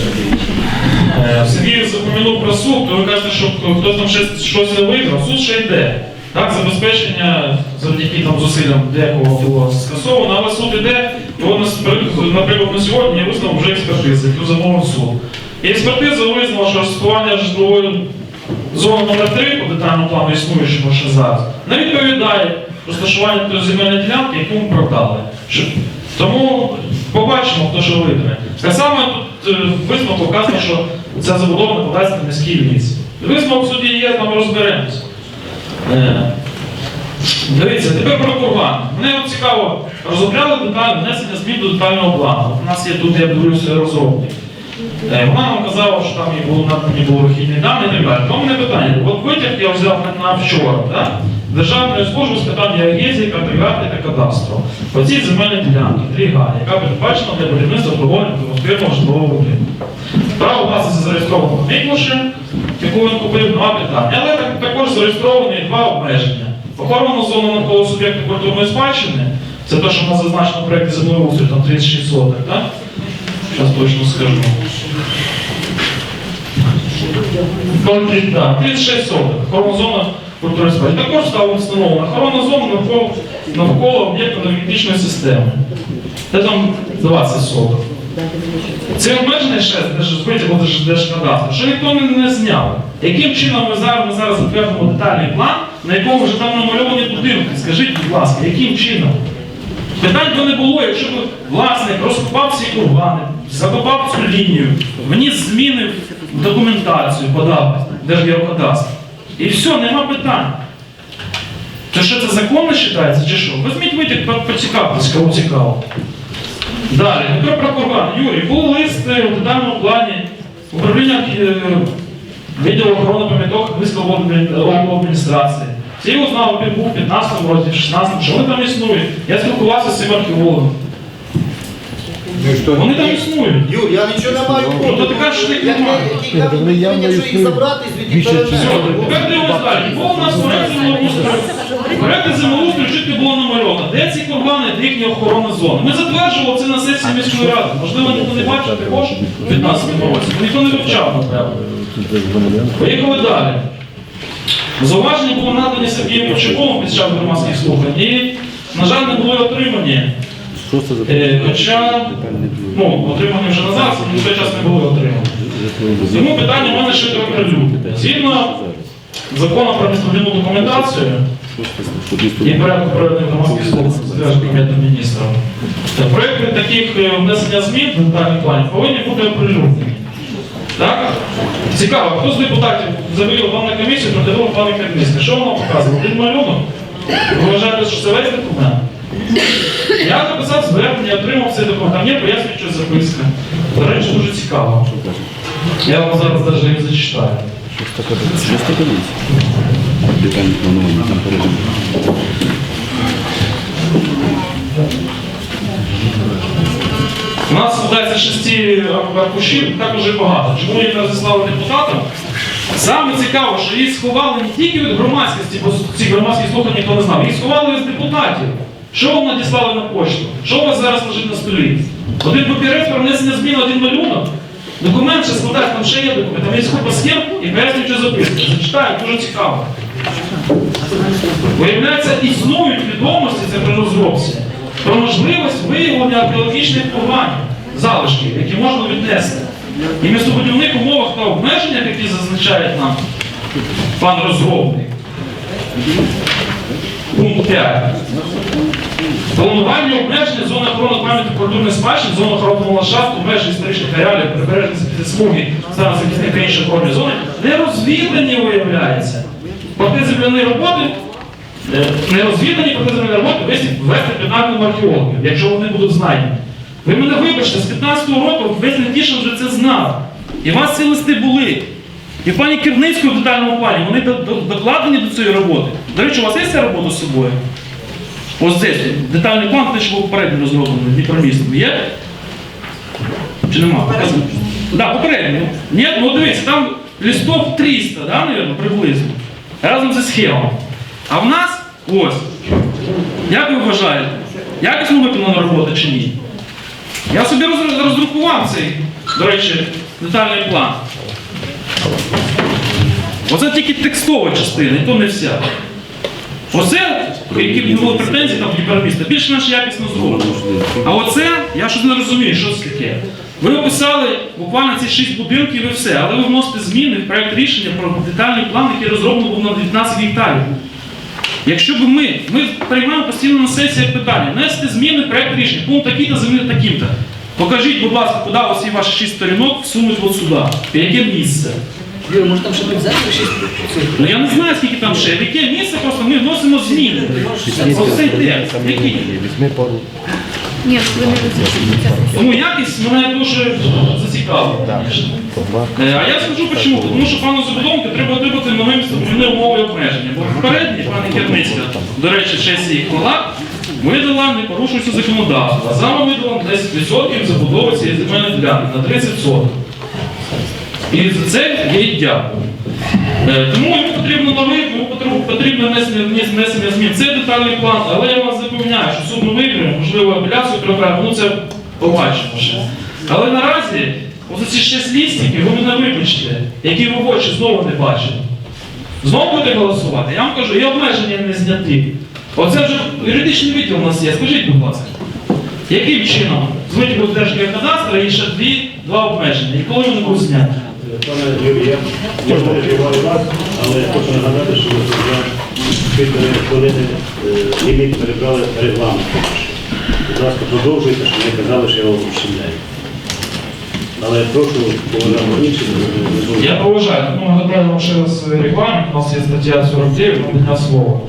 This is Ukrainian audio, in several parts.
Собі. Е, Сергій запомінув про суд, то ви кажете, що хтось там щось, щось не виграв, суд ще йде. Так, забезпечення завдяки там зусиллям декого було скасовано, але суд от, нас- наприклад, на сьогодні є висновок вже експертизи, яку замовив суд. І експертиза визнала, що розташування житлової зони номер 3 по детальному плану існуючому ще зараз не відповідає розташуванню земельної ділянки, яку ми продали. Тому побачимо, хто що виграє. Так само тут е, висновок вказано, що ця забудова накладається на міський ліс. Висновок в суді є, там розберемося. Е, Дивіться, тепер про курган. Мене цікаво, розробляли деталь, внесення змін до детального плану. У нас є тут, я дивлюся, розробник. Е, Вона нам казала, що там їй було надані були вихідні дані і так далі. Тому мене питання. От витяг я взяв на, вчора, да? Державної служби з питань геодезії, картографії та кадастру. Оці земельні ділянки, 3 га, яка передбачена для будівництва двохквартирного житлового будинку. Право власності зареєстровано в Міклуші, яку він купив, два питання. Але так, також зареєстровані два обмеження. Охоронну зону навколо суб'єкту культурної спадщини, це те, що в нас зазначено в проєкті землеустрою, там 36 соток, так? Зараз точно скажу. Конкрет, да, 36 соток. Охоронна зона культури. Також стало встановлено охоронна зона навколо, навколо об'єкту енергетичної системи. Це там 20 соток. Це обмежений ще витягу Держкадастру, що ніхто не, зняв. Яким чином ми зараз, ми зараз затвердимо детальний план, на якому вже там намальовані будинки? Скажіть, будь ласка, яким чином? Питань би не було, якщо б власник розкопав всі кургани, закопав цю лінію, вніс зміни в документацію, подав Держгеокадастр. І все, нема питань. То що це законно вважається, чи що? Візьміть по- поцікавтесь, кого цікаво. Далі, тепер про курган. Юрій, був лист е, у детальному плані управління е, відділу охорони пам'яток Київської адміністрації. Всі його знали, він був в 15 році, в 16 що вони там існують. Я спілкувався з цим археологом. Ну і? Вони там існують. Юр, я нічого не маю Ну, то ти кажеш, що їх немає. Я Ні, вони явно що їх забрати звідти більше, перенести. Все, тепер дивимось далі. Бо у нас проект землеустрою. Проект землеустрою чітко було намальовано. Де ці кургани, де їхня охоронна зона? Ми затверджували це на сесії міської ради. Можливо, ніхто не бачив також у 15 році. Ніхто не вивчав, напевно. Поїхали далі. Зауваження було надані Сергієм Ковчаковим під час громадських слухань і, на жаль, не були отримані. За Е, Хоча, ну, отримані вже назад, але в той час не були отримані. Тому питання в мене ще до оприлюднення. Згідно закону про містобудівну документацію і порядку проведення громадських слухань з Кабінетом міністрів, та проекти таких е, внесення змін до детальних планів повинні бути оприлюднені. Так? Цікаво, хто з депутатів завів вам на комісію протягнув плани керівництва? Що воно показує? Один малюнок? Ви вважаєте, що це весь документ? Я написав звернення, отримав там є пояснююча записка. До речі, дуже цікаво. Я вам зараз навіть її зачитаю. У нас складається шести аркушів, так уже багато. Чому її розіслали депутатам? Саме цікаво, що її сховали не тільки від громадськості, бо ці громадські слухання ніхто не знав, її сховали від депутатів. Що вам надіслали на пошту? Що у вас зараз лежить на столі? Один папірець про внесення змін, один малюнок. Документ ще складається, там ще є документ, там є купа схем і пояснююча записка. Зачитаю, дуже цікаво. Виявляється, існують відомості, це при розробці, про можливість виявлення археологічних курганів, залишків, які можна віднести. І містобудівних умовах та обмеженнях, які зазначає нам пан розробник. Пункт 5. Планування обмеження зони охорони пам'яті культурної спадщини, зони охоронного ландшафту, межі історичних ареалів, прибережних смуги, стану захисних та охоронні зони не розвідані, виявляється. Протиземляні роботи, е, не розвідані протиземляні роботи вести вести піднаком археологів, якщо вони будуть знайдені. Ви мене вибачте, з 15-го року весь Нетішин вже це знав. І у вас ці листи були. І в пані Кірницької в детальному плані вони до- до- докладені до цієї роботи. До речі, у вас є ця робота з собою? Ось здесь, детальний план, те, що був попередньо розроблений, Дніпромістом. Є? Чи нема? Так, да, попередньо. Ні, ну дивіться, там листов 300, да, наверное, приблизно. Разом зі схемами. А в нас ось. Як ви вважаєте? Якісно виконана робота чи ні? Я собі роз- роздрукував цей, до речі, детальний план. Оце тільки текстова частина, і то не вся. Оце, які б було претензій там гіперміста, більш-менш якісно зроблено. А оце, я щось не розумію, що це таке. Ви описали буквально ці шість будинків і все, але ви вносите зміни в проект рішення про детальний план, який розроблений був на 19 гектарів. Якщо б ми, ми приймаємо постійно на сесіях питання, внести зміни в проект рішення, пункт такий-то, замінити таким-то. Покажіть, будь ласка, куди оці ваші шість сторінок всунуть от сюди. В яке місце? Юра, може там ще не взяти шість? Ну я не знаю, скільки там ще. В яке місце просто ми вносимо зміни. Оцей текст. Який? Ні, ви не розумієте. Тому якість мене дуже зацікавила. Е, А я скажу чому. Тому що пану забудовнику треба отримати новим зміни умови обмеження. Бо попередній пані Керницька, до речі, ще її хвала, видала не порушується законодавство. А саме видала 10% забудови цієї земельної ділянки на 30%. І за це їй дякую. Е, Тому йому потрібно новий, йому потрібно- внесення, змін. Це детальний план, але я вас запевняю, що суд ми виграє, можливо, апеляцію програє, ну це побачимо ще. Але наразі, ось ці шість лістиків, ви мене вибачте, які ви очі знову не бачите. Знову будете голосувати? Я вам кажу, і обмеження не зняті. Оце вже юридичний відділ у нас є. Скажіть, будь ласка, яким чином? Звуть до Держгеокадастра і ще дві, два обмеження. І коли вони будуть зняті? Юрій, я перебиваю вас, але хочу нагадати, що вже півтори хвилини ліміт перебрали регламент. Будь ласка, продовжуйте, щоб не казали, що я вас ущемляю. Але прошу поважати не- Я поважаю. Ну, нагадаю вам ще раз регламент. У нас є стаття 49 надання слова.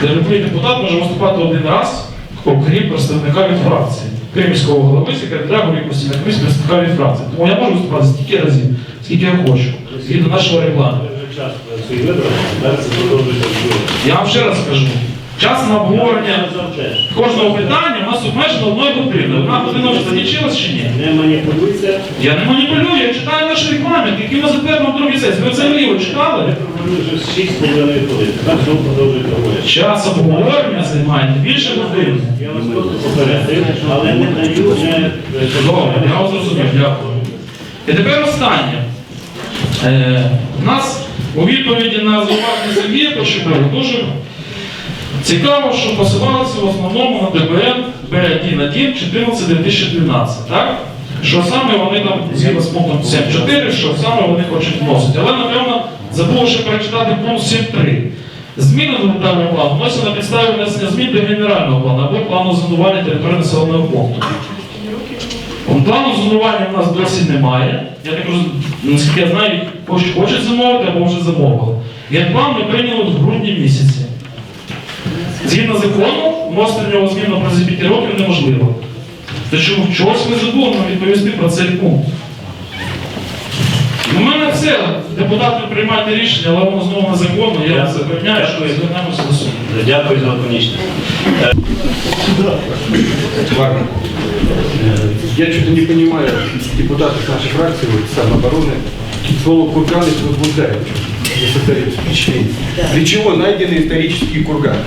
Де любий депутат може виступати один раз, окрім представника від фракції. Крім міського голови, секретаря, голів постійної комісії, представника від фракції. Тому я можу виступати стільки разів, скільки я хочу, згідно нашого регламенту. Я вам ще раз скажу. Час на обговорення кожного питання у нас обмежено одною годиною. Одна година вже закінчилась чи ні? Не маніпулюйте. Я не маніпулюю, я читаю наш регламент, який ми затвердимо в другій сесії. Ви це вліво читали? Ви провели вже 6,5 хвилин. Так знову продовжуйте говорити. Час обговорення займає не більше години. Я вас просто попередив, але не даю не... Добре, я вас зрозумів, дякую. І тепер останнє. Е, нас у відповіді на зауваження Сергія Почука дуже цікаво, що посилалися в основному на ДБН Б1.1 14 2012, так? Що саме вони там згідно з пунктом 7.4, що саме вони хочуть вносити. Але, напевно, забули ще перечитати пункт 7.3. Зміни до плану вносяться на підставі внесення змін до генерального плану або плану зонування території населеного пункту. Плану зонування в нас досі немає. Я так розумію, наскільки я знаю, хоч хочуть замовити або вже замовили. Генплан ми прийняли в грудні місяці. Згідно закону, вносити в нього зміну на протязі 5 років неможливо. То чому чогось ви забули відповісти про цей пункт? У мене все, депутати приймають рішення, але воно знову незаконно. Я запевняю, що звернемося до суду. Дякую за лаконічність. Я что-то не понимаю, депутаты нашей фракции, вот, самообороны, слово курган их возбуждает. Если создает впечатление. Для чего найдены исторические курганы?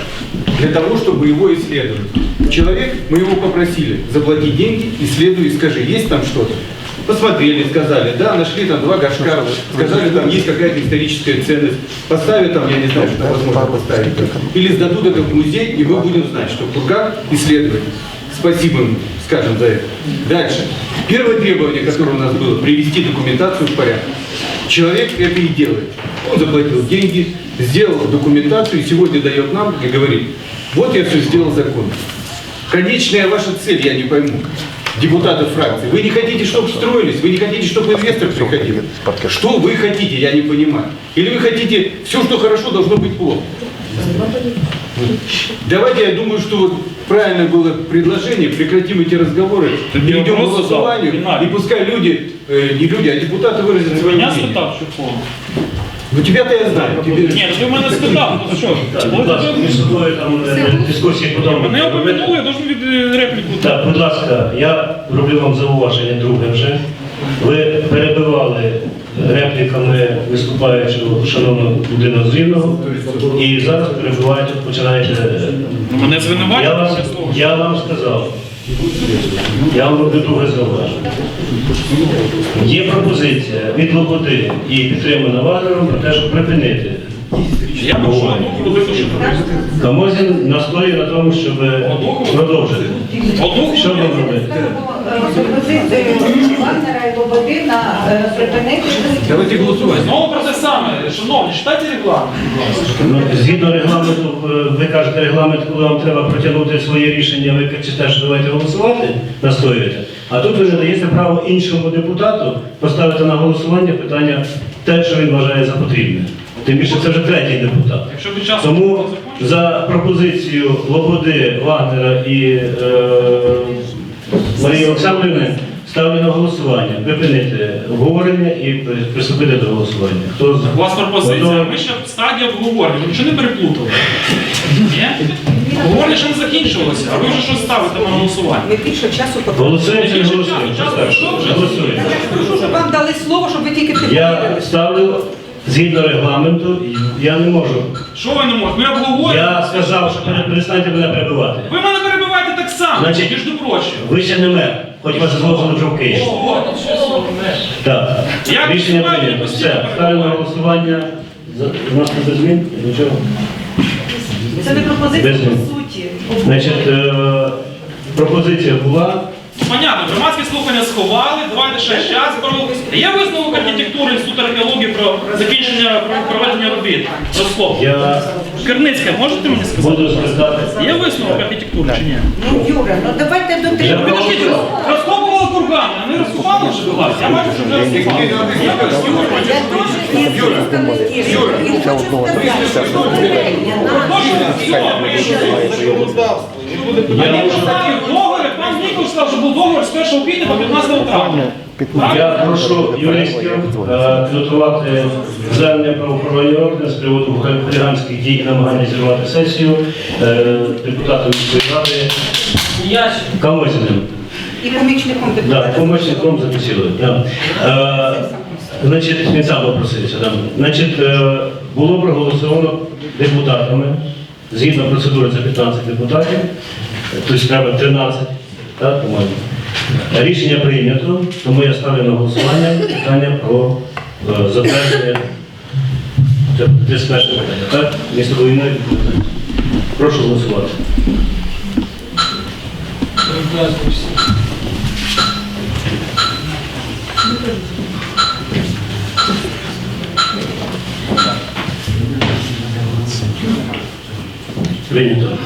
Для того, чтобы его исследовать. Человек, мы его попросили заплатить деньги, исследуй и скажи, есть там что-то? Посмотрели, сказали, да, нашли там два горшка, сказали, там есть какая-то историческая ценность. Поставят там, я не знаю, что возможно поставить. Или сдадут это в музей, и мы будем знать, что курган исследовать. Спасибо им, скажем, за это. Дальше. Первое требование, которое у нас было, привести документацию в порядок. Человек это и делает. Он заплатил деньги, сделал документацию и сегодня дает нам и говорит, вот я все сделал законно. Конечная ваша цель, я не пойму. Депутатов фракции. Вы не хотите, чтобы строились, вы не хотите, чтобы инвестор приходил. Что вы хотите, я не понимаю. Или вы хотите, все, что хорошо, должно быть плохо. Давайте, я думаю, что вот правильно было предложение, прекратим эти разговоры, перейдем к вопрос задал, голосованию, финальный. и пускай люди, э, не люди, а депутаты выразят свое Меня мнение. спитав, що повно. Ну тебя-то я знаю. Тебе... Ні, ну ви мене спитав, ну що? Так, будь ласка, між собою там е, дискусії потім. Мене опомянули, я должен від е, репліку. Так, будь ласка, я роблю вам зауваження друге вже. Ви перебивали репліками виступаючого шановного людину Зрівного і зараз перебуваєте, починаєте. Мене Я звинувачують, вам, я вам сказав, Я вам роблю друге зауваження. Є пропозиція від Лободи і підтримана Вагнером про те, щоб припинити. Я одну вислушати. Камозін настоює на тому, щоб продовжити. Що пропозицію Вагнера і Лободи е, припинити Давайте голосувати. Знову про те саме. Шановні, читайте регламент. Ну, згідно регламенту, е, ви кажете регламент, коли вам треба протягнути своє рішення, ви кричите, що давайте голосувати, настоюєте. А тут ви не даєте право іншому депутату поставити на голосування питання те, що він вважає за потрібне. Тим більше це вже третій депутат. Якщо ви часу Тому за пропозицію Лободи, Вагнера і е, Марії Олександрівни ставлю на голосування, припинити обговорення і приступити до голосування. Хто за? У вас пропозиція. Ми ще в стадії обговорення. Ви нічого не переплутали? Ні? Обговорення ще не закінчилося, а ви вже щось ставите на голосування. Ми більше часу Голосуємо чи не голосуємо? часу, Що вже. Голосуємо. Я прошу, щоб вам дали слово, щоб ви тільки Я ставлю згідно регламенту, я не можу. Що ви не можете? Ми обговорюємо. Я сказав, що пере- перестаньте мене перебивати. Ви мене перебиваєте так само, Значить, між прочим. Ви ще не мер, хоч вас звозили вже в Київ. Так. Як Рішення голосування прийнято. постійно Все, ставлю на голосування. За- У нас не без змін? Нічого. Це не пропозиція Без змін. по суті. Значить, е, пропозиція була. Понятно, громадські слухання сховали, давайте ще час. Є висновок архітектури Інституту археології про закінчення про- проведення робіт. Розкоп. Я Керницьке, можете мені сказати? буду звертатися. Є висновок архітектури чи ні? Ну, Юра, ну давайте до Я трьох. Підождіть, розкопували кургани, вони розкопали вже була. Я бачу, що вже розкопали. Є висновок. Я теж коментарів. І хочу сказати, що попередня А він поставив договір, пан Нікол сказав, що був договір з 1 квітня по 15 травня. Я прошу юристів е, підготувати звернення правоохоронні органи з приводу хуліганських дій і намагання зірвати сесію е, депутатом міської ради Камозіним. і помічником Да, депутата. помощником записали. Да. Е, значить, він сам попросився. Да. Значить, е, було проголосовано депутатами, згідно процедури це 15 депутатів, тобто треба 13, так, по-моєму. Рішення прийнято, тому я ставлю на голосування питання про е, затвердження. Це 31 питання, так? Містобудівної документації. Прошу голосувати. Прийнято.